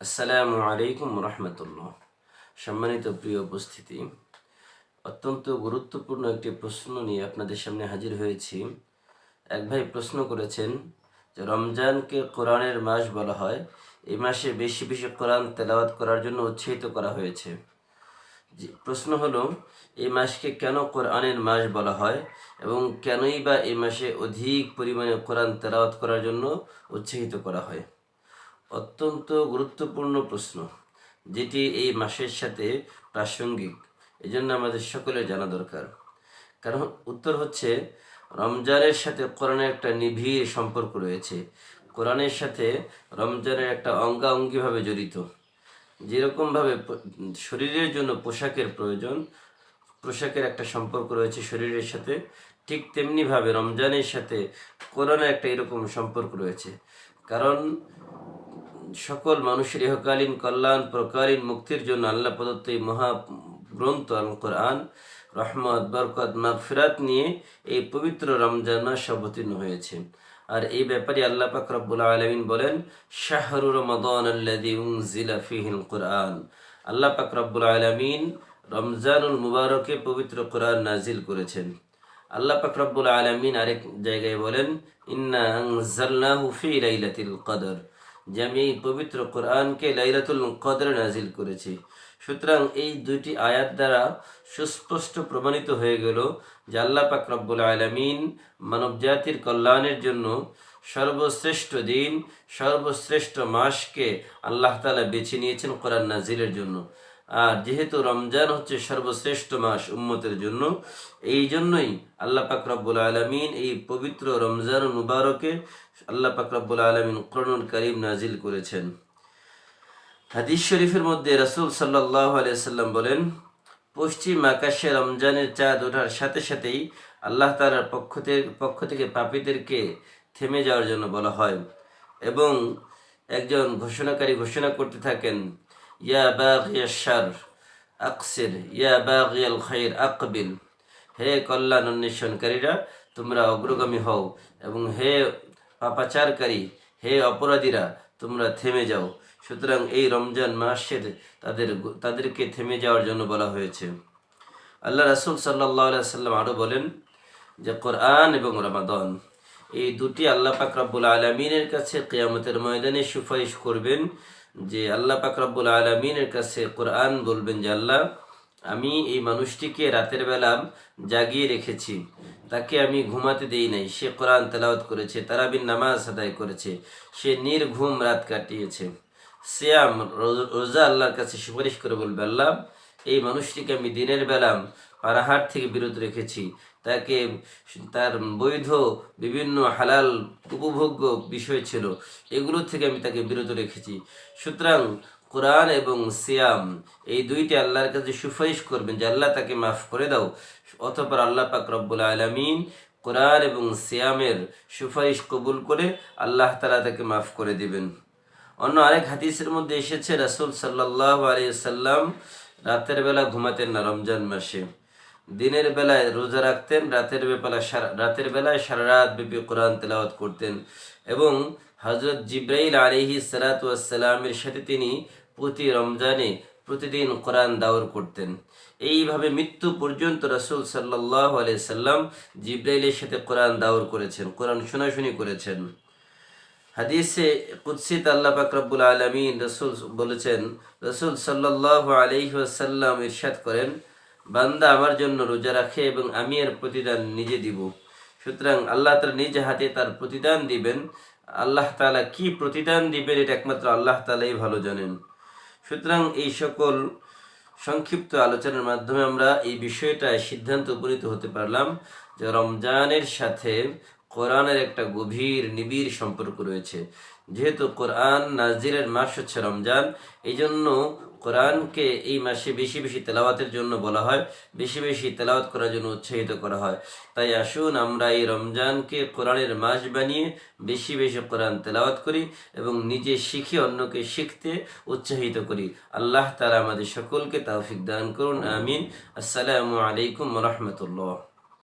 আসসালামু আলাইকুম রহমতুল্লাহ। সম্মানিত প্রিয় উপস্থিতি, অত্যন্ত গুরুত্বপূর্ণ একটি প্রশ্ন নিয়ে আপনাদের সামনে হাজির হয়েছি। এক ভাই প্রশ্ন করেছেন যে, রমজানকে কোরআনের মাস বলা হয়। এই মাসে বেশি বেশি কোরআন তেলাওয়াত করার জন্য উৎসাহিত করা হয়েছে। প্রশ্ন হলো, এই মাসকে কেন কোরআনের মাস বলা হয় এবং কেনই বা এই মাসে অধিক পরিমাণে কোরআন তেলাওয়াত করার জন্য উৎসাহিত করা হয়? অত্যন্ত গুরুত্বপূর্ণ প্রশ্ন, যেটি এই মাসের সাথে প্রাসঙ্গিক। এই জন্য আমাদের সকলের জানা দরকার। কারণ উত্তর হচ্ছে, রমজানের সাথে কোরআনের একটা নিবিড় সম্পর্ক রয়েছে। কোরআনের সাথে রমজানের একটা অঙ্গাঙ্গিভাবে জড়িত। যেরকমভাবে শরীরের জন্য পোশাকের প্রয়োজন, পোশাকের একটা সম্পর্ক রয়েছে শরীরের সাথে, ঠিক তেমনিভাবে রমজানের সাথে কোরআনের একটা এরকম সম্পর্ক রয়েছে। কারণ সকল মানুষের ইহকালীন কল্যাণ প্রকালীন মুক্তির জন্য আল্লাহ প্রদত্ত এই মহা গ্রন্থ আল কোরআন রহমত, বরকত, মাগফিরাত নিয়ে এই পবিত্র রমজান মাস অবতীর্ণ হয়েছে। আর এই ব্যাপারে আল্লাহ পাক রব্বুল আলমিন বলেন, শাহরু উনজিলা ফীহিল কোরআন। আল্লাহ পাক রব্বুল আলমিন রমজানুল মুবারকে পবিত্র কোরআন নাজিল করেছেন। আল্লাহ পাক রব্বুল আলমিন আরেক জায়গায় বলেন, ইন্না আনজালনাহু ফি লাইলাতিল কদর। যে আমি এই পবিত্র কোরআনকে লাইলাতুল কদর নাজিল করেছি। সুতরাং এই দুইটি আয়াত দ্বারা সুস্পষ্ট প্রমাণিত হয়ে গেল যে আল্লাহ পাক রব্বুল আলমিন মানবজাতির কল্যাণের জন্য সর্বশ্রেষ্ঠ দিন, সর্বশ্রেষ্ঠ মাসকে আল্লাহ তালা বেছে নিয়েছেন কোরআন নাজিলের জন্য। আর যেহেতু রমজান হচ্ছে সর্বশ্রেষ্ঠ মাস উম্মতের জন্য এই জন্যই আল্লাহ পাক রব্বুল আলমিন এই পবিত্র রমজান মুবারকে আল্লাহ পাক রব্বুল আলমিন করণুল করিম নাজিল করেছেন। হাদিস শরীফের মধ্যে রাসূল সাল্লাহ আলিয়াল্লাম বলেন, পশ্চিম আকাশে রমজানের চাঁদ ওঠার সাথে সাথেই আল্লাহ তালার পক্ষ থেকে পক্ষ থেকে পাপীদেরকে থেমে যাওয়ার জন্য বলা হয় এবং একজন ঘোষণাকারী ঘোষণা করতে থাকেন ইয়া বাগিয়া শার আকসির ইয়া বাগিয়াল খাইর আকবিল হে কল্যাণ অন্বেষণকারীরা তোমরা অগ্রগামী হও এবং হে পাপাচারকারী, হে অপরাধীরা, তোমরা থেমে যাও। সুতরাং এই রমজান মাসের তাদের তাদেরকে থেমে যাওয়ার জন্য বলা হয়েছে। আল্লাহ রাসুল সাল্লাহ সাল্লাম আরও বলেন যে, কোরআন এবং রমাদন, এই দুটি আল্লাহ পাক রব্বুল আলমিনের কাছে কেয়ামতের ময়দানে সুপারিশ করবেন যে আল্লাহ পাক রব্বুল আলমিনের কাছে কোরআন বলবেন যে, আল্লাহ, আমি এই মানুষটিকে রাতের বেলা জাগিয়ে রেখেছি। তাকে আমি ঘুমাতে দেই নাই। সে কোরআন তেলাওয়াত করেছে তারাবিন নামাজ আদায় করেছে। সে নির্ঘুম রাত কাটিয়েছে। সিয়াম রোজা আল্লাহর কাছে সুপারিশ করে বলবে, আল্লাহ, এই মানুষটিকে আমি দিনের বেলা পারাহার থেকে বিরত রেখেছি। তাকে, তার বৈধ বিভিন্ন হালাল উপভোগ্য বিষয় ছিল, এগুলো থেকে আমি তাকে বিরত রেখেছি। সুতরাং কোরআন এবং সিয়াম, এই দুইটি আল্লাহর কাছে সুপারিশ করবেন যে, আল্লাহ তাকে মাফ করে দাও। অতপর আল্লাহ পাক রব্বুল আলমিন কোরআন এবং সিয়ামের সুপারিশ কবুল করে আল্লাহ তালা তাকে মাফ করে দিবেন। অন্য আরেক হাদিসের মধ্যে এসেছে, রাসুল সাল্লাহ আলিয়াল্লাম রাতের বেলা ঘুমাতেন না রমজান মাসে। দিনের বেলায় রোজা রাখতেন, রাতের বেলা রাতের বেলায় সারা রাত ব্যাপী কোরআন তেলাওয়াত করতেন এবং হজরত জিব্রাইল আলিহি সালাতামের সাথে তিনি প্রতি রমজানে প্রতিদিন কোরআন দাওর করতেন। এইভাবে মৃত্যু পর্যন্ত রাসুল সাল্লাহ সাল্লাম জিব্রাইলের সাথে কোরআন দাওর করেছেন, কোরআন শোনাশুনি করেছেন। হাদিসে কুৎসিত আল্লাহ পাক রব্বুল আলমিন রসুল বলেছেন, রসুল সাল্লাহ আলহিহাসাল্লাম ইরশাদ করেন বান্দা আমার জন্য রোজা রাখে এবং আমি এর প্রতিদান নিজে দিব। সুতরাং আল্লাহ তালা নিজ হাতে তার প্রতিদান দিবেন। আল্লাহ তালা কি প্রতিদান দিবেন এটা একমাত্র আল্লাহ তালাই ভালো জানেন। সুতরাং এই সকল সংক্ষিপ্ত আলোচনার মাধ্যমে আমরা এই বিষয়টায় সিদ্ধান্ত উপনীত হতে পারলাম যে রমজানের সাথে কোরআনের একটা গভীর, নিবিড় সম্পর্ক রয়েছে। যেহেতু কোরআন নাজিরের মাস হচ্ছে রমজান এই জন্য কোরআনকে এই মাসে বেশি বেশি তেলাওয়াতের জন্য বলা হয়, বেশি বেশি তেলাওয়াত করার জন্য উৎসাহিত করা হয়। তাই আসুন আমরা এই রমজানকে কোরআনের মাস বানিয়ে বেশি বেশি কোরআন তেলাওয়াত করি এবং নিজে শিখে অন্যকে শিখতে উৎসাহিত করি। আল্লাহ তারা আমাদের সকলকে তৌফিক দান করুন, আমিন। আসসালামু আলাইকুম রহমতুল্লাহ।